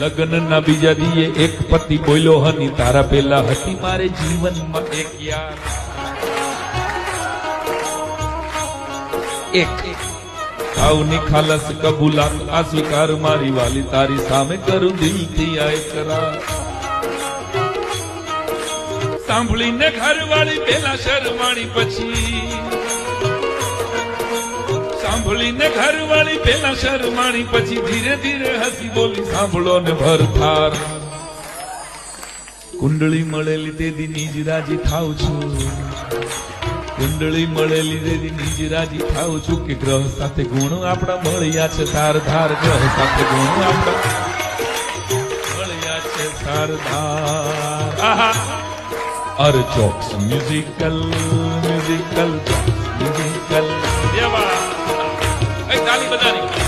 લગ્ન ના બીજા દીએ એક પતિ બોલ્યો, હની, તારા પેલા હતી મારે જીવનમાં એક યાર. એક. આવની ખાલસ કબૂલાત, આ સ્વીકાર મારી વાલી, તારી સામે કરું દિલથી આ કરા સાંભળીને ઘરવાળી પેલા શરમાણી પછી સાંભળીને ઘરવાળી પેલા શરમાણી પછી ધીરે ધીરે હસી બોલી, સાંભળો ને ભરથાર. કુંડળી મળેલી તેથી નીજ રાજી થાવ છું. કુંડળી મળેલી તેથી નીજ રાજી થાવ છું કે ગ્રહ સાથે ગુણ આપણા મળ્યા છે, ધાર ધાર, ગ્રહ સાથે ગુણ આપણા મળ્યા છે, ધાર ધાર. આહા. અર ચોક્સ musical musical Hey, Dali Badari.